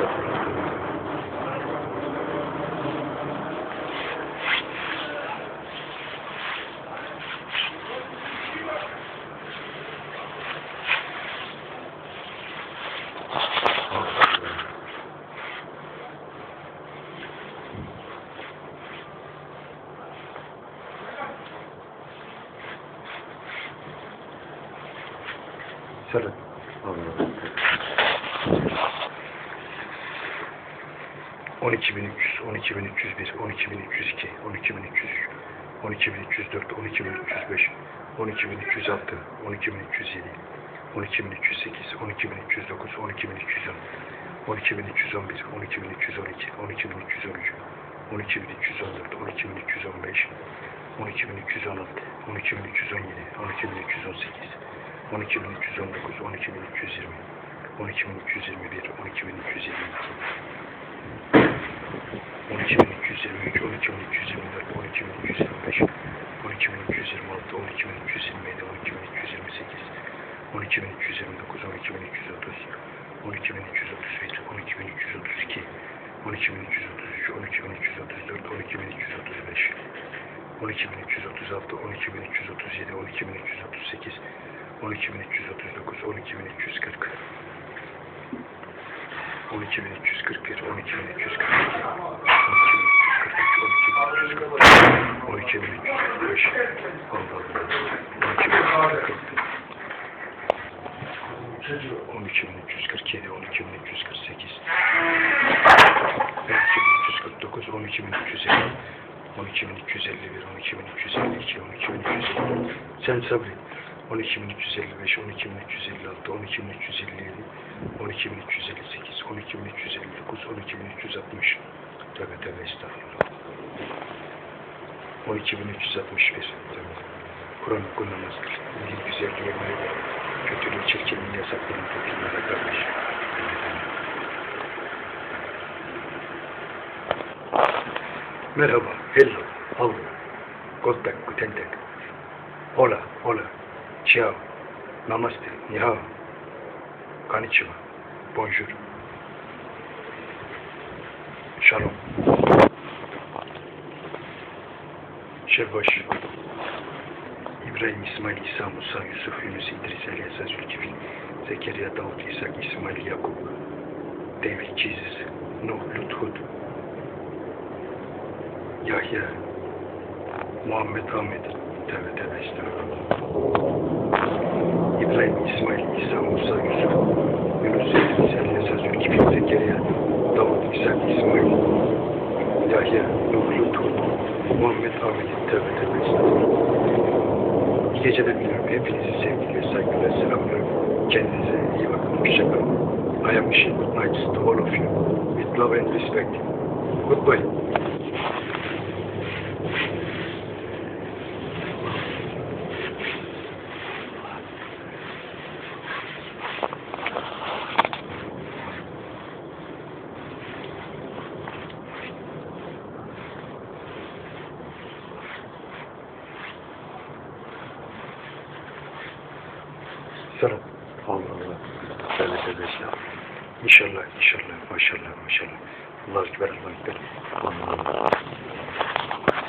Estağfurullah. Söyle. Allah'ım. 12300, 12301, 12302, 12303, 12304, 12305, 12306, 12307, 12308, 12309, 12310, 12311, 12312, 12313, 12314, 12315, 12316, 12317, 12318, 12319, 12320, 12321, 12322, 12329, 12330, 12331, 12332, 12333, 12334, 12335, 12336, 12337, 12338, 12339, 12340, 12341, 12342, 12343, 12345, Allah Allah, 12347, 12348, 12349, 12350, 12351, 12352, 12353, sen sabret. 12355, 12356, 12357, 12358, 12359, 12360. Tövbe tövbe estağfurullah. 12361. Tövbe. Kur'an okunamazdır. Böyle kötülüğü yasaklanan toplumlara kardeş. Merhaba, hello, how, guten guten Tag. Hola, hola, ciao, namaste, ni hao, konnichiwa, bonjour, shalom, Şerbaş, İbrahim, İsmail, İsa, Musa, Yusuf, Yunus, İdris, Elyasa, Zülkifil, Zekeriya, Davut, İshak, İsmail, Yakup, David, Jesus, Nuh, Lut, Hud, Yahya, Muhammed, Ahmet, tövbe tövbe estağfurullah. İbrahim, İsmail, İsa, Musa, Yusuf, Yunus, İdris, Elyasa, Zülkifil, Zekeriya, Davut, İshak, İsmail, Yahya, Nuh, Lut, Hud, Muhammed, Ahmet, tövbe tövbe estağfurullah. İyi geceler diliyorum. Hepinizi sevgiyle, saygıyla selamlıyorum. Kendinize iyi bakın. Hoşçakalın. I am wishing good nights to all of you with love and respect. Goodbye. Selam. Allah Allah. Böyle böyle selam. İnşallah, inşallah, maşallah, maşallah. Allah ekber, Allah ekber. Allah Allah.